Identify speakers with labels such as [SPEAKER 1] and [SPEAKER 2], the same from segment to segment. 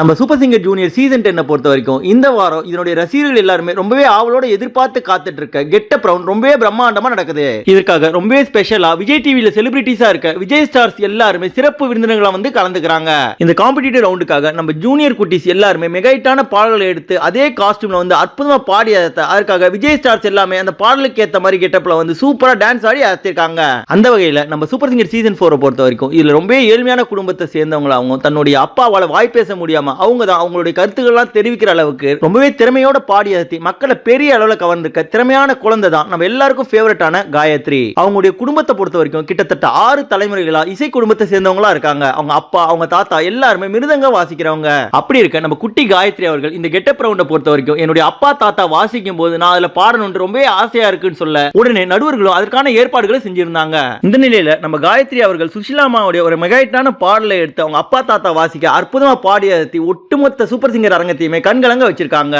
[SPEAKER 1] நம்ம super singer junior season டென்னை பொறுத்த வரைக்கும் இந்த வாரம் இதனுடைய ரசிகர்கள் எல்லாருமே ரொம்பவே ஆவலோட எதிர்பார்த்து காத்துட்டு இருக்க கெட்ட ரவுண்ட் ரொம்பவே பிரம்மாண்டமா நடக்குது. இதற்காக ரொம்பவே ஸ்பெஷலா விஜய் டிவியில செலிபிரிட்டிஸா இருக்க விஜய் ஸ்டார்ஸ் எல்லாருமே சிறப்பு விருந்தினர்களா வந்து கலந்துக்கிறாங்க. இந்த காம்படிட்டிவ் ரவுண்டுக்காக நம்ம ஜூனியர் குட்டீஸ் எல்லாருமே மெகைட்டான பாடல்களை எடுத்து அதே காஸ்டியூம்ல வந்து அற்புதமா பாடி அதற்காக விஜய் ஸ்டார்ஸ் எல்லாமே அந்த பாடலுக்கு ஏத்த மாதிரி கெட்டப்ல வந்து சூப்பரா டான்ஸ் ஆடி அசத்திருக்காங்க. அந்த வகையில நம்ம சூப்பர் சிங்கர் சீசன் ஃபோரை பொறுத்த வரைக்கும் இதுல ரொம்பவே ஏழ்மையான குடும்பத்தை சேர்ந்தவங்களாகவும் தன்னுடைய அப்பாவால வாய் பேச முடியாம அவங்க தான் அவங்களுடைய கருத்துக்கள்லாம் தெரிவிக்கிற அளவுக்கு ரொம்பவே திறமையோட பாடி அசத்தி மக்களை பெரிய அளவுல கவர்ந்திருக்க திறமையான குழந்தை தான் நம்ம எல்லாருக்கும் ஃபேவரட்டான காயத்ரி. அவங்களுடைய குடும்பத்தை பொறுத்த வரைக்கும் கிட்டத்தட்ட ஆறு தலைமுறைகளா இசை குடும்பத்தை சேர்ந்தவங்களா இருக்காங்க. அவங்க அப்பா அவங்க தாத்தா எல்லாருமே மிருதங்க வாசிக்கிறவங்க. அப்படி இருக்க நம்ம குட்டி காயத்ரி அவர்கள் இந்த கெட்டப் ரவுண்டை பொறுத்த வரைக்கும் என்னுடைய அப்பா தாத்தா வாசிக்கும் போது நான் அதுல பாடணும்னு ரொம்பவே ஆசையா இருக்குன்னு சொல்ல உடனே நடுவர்களும் அதற்கான ஏற்பாடுகளை செஞ்சிருந்தாங்க. இந்த நிலையில நம்ம காயத்ரி அவர்கள் சுஷிலாமாவுடைய ஒரு மெகாயிட்டான பாடலை எடுத்து அவங்க அப்பா தாத்தா வாசிக்க அற்புதமா பாடி ஒட்டுமொத்த சூப்பர் சிங்கர் அரங்கத்தையுமே கண்கலங்க வச்சிருக்காங்க.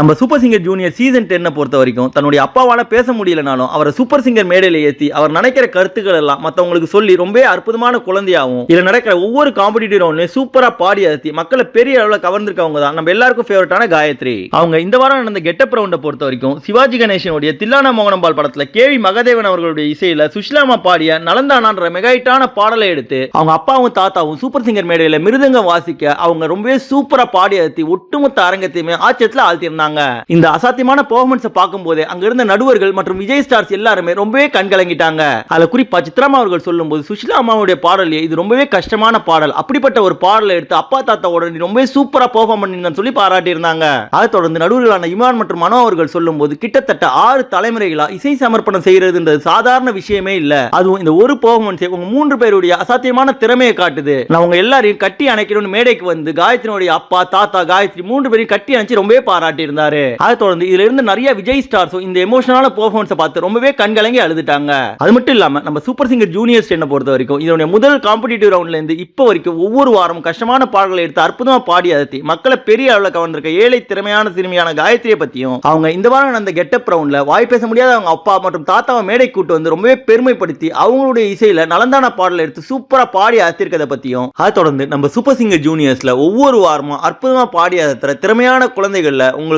[SPEAKER 1] நம்ம சூப்பர் சிங்கர் ஜூனியர் சீசன் டென்னை பொறுத்த வரைக்கும் தன்னுடைய அப்பாவால் பேச முடியலனாலும் அவரை சூப்பர் சிங்கர் மேடையில் ஏற்றி அவர் நினைக்கிற கருத்துக்கள் எல்லாம் மற்றவங்களுக்கு சொல்லி ரொம்ப அற்புதமான குழந்தையாகவும் இதில் நடக்கிற ஒவ்வொரு காம்படிட்டிவ் சூப்பராக பாடி அழுத்தி மக்களை பெரிய அளவில் கவர்ந்திருக்கவங்க தான் நம்ம எல்லாருக்கும் ஃபேவரட்டான காயத்ரி. அவங்க இந்த வாரம் நடந்த கெட்டப் ரவுண்டை பொறுத்த வரைக்கும் சிவாஜி கணேசனுடைய தில்லானா மோகனம்பால் படத்தில் கேவி மகதேவன் அவர்களுடைய இசையில் சுஷ்லாமா பாடிய நலந்தானான்ற மெகாயிட்டான பாடலை எடுத்து அவங்க அப்பாவும் தாத்தாவும் சூப்பர் சிங்கர் மேடையில் மிருதங்கம் வாசிக்க அவங்க ரொம்பவே சூப்பராக பாடி அழுத்தி ஒட்டுமொத்த அரங்கத்தையுமே ஆச்சரியத்தில் ஆழ்த்தியிருந்தாங்க இந்த அசாத்தியமான பெர்ஃபார்மன்ஸை பார்க்கும்போது அங்க இருந்த நடுவர்கள் மற்றும் விஜய் ஸ்டார்ஸ் எல்லாருமே ரொம்பவே கண்கலங்கிட்டாங்க அதுல குறிப்பா சித்ராமா அவர்கள் சொல்லும்போது சுஷிலா அம்மாவுடைய பாடல் இது ரொம்பவே கஷ்டமான பாடல். அப்படிப்பட்ட ஒரு பாடலை எடுத்து அப்பா தாத்தாவோட நீ ரொம்பவே சூப்பரா பெர்ஃபார்ம் பண்ணிருந்தன்னு சொல்லி பாராட்டி இருந்தாங்க அதை தொடர்ந்து நடுவர்களான இமான் மற்றும் மனோ அவர்கள் சொல்லும்போது கிட்டத்தட்ட ஆறு தலைமுறைகளா இசை சமர்ப்பணம் செய்யறதுன்றது சாதாரண விஷயமே இல்ல. அதுவும் இந்த ஒரு பெர்ஃபார்மன்ஸ் உங்க மூன்று பேருடைய அசாத்தியமான திறமையை காட்டுது. நான் உங்க எல்லாரையும் கட்டி அணைக்கணும்னு மேடைக்கு வந்து காயத்ரினுடைய அப்பா தாத்தா காயத்ரி மூன்று பேரையும் கட்டி அணைச்சு ரொம்பவே பாராட்டி இருந்தாரு அதை தொடர்ந்து இதுல இருந்து நிறைய விஜய் ஸ்டார்ஸும் இந்த எமோஷனான பெர்ஃபார்மன்ஸை பார்த்து ரொம்பவே கண்கலங்கி அழுதுட்டாங்க. அது மட்டும் இல்லாம நம்ம சூப்பர் சிங்கர் ஜூனியர் ஸ்டேனை பொறுத்த வரைக்கும் இதனுடைய முதல் காம்படிட்டிவ் ரவுண்ட்ல இருந்து இப்போ வரைக்கும் ஒவ்வொரு வாரமும் கஷ்டமான பாடல்களை எடுத்து அற்புதமா பாடி அதத்தி மக்களை பெரிய அளவில் கவர்ந்திருக்க ஏழை திறமையான சிறுமியான காயத்ரியை பத்தியும் அவங்க இந்த வாரம் நடந்த கெட்டப் ரவுண்ட்ல வாய் பேச முடியாத அவங்க அப்பா மற்றும் தாத்தாவை மேடை கூட்டு வந்து ரொம்பவே பெருமைப்படுத்தி அவங்களுடைய இசையில நலந்தான பாடலை எடுத்து சூப்பரா பாடி அசத்திருக்கதை பத்தியும் அதை தொடர்ந்து நம்ம சூப்பர் சிங்கர் ஜூனியர்ஸ்ல ஒவ்வொரு வாரமும் அற்புதமா பாடி அசத்துற திறமையான குழந்தைகள்ல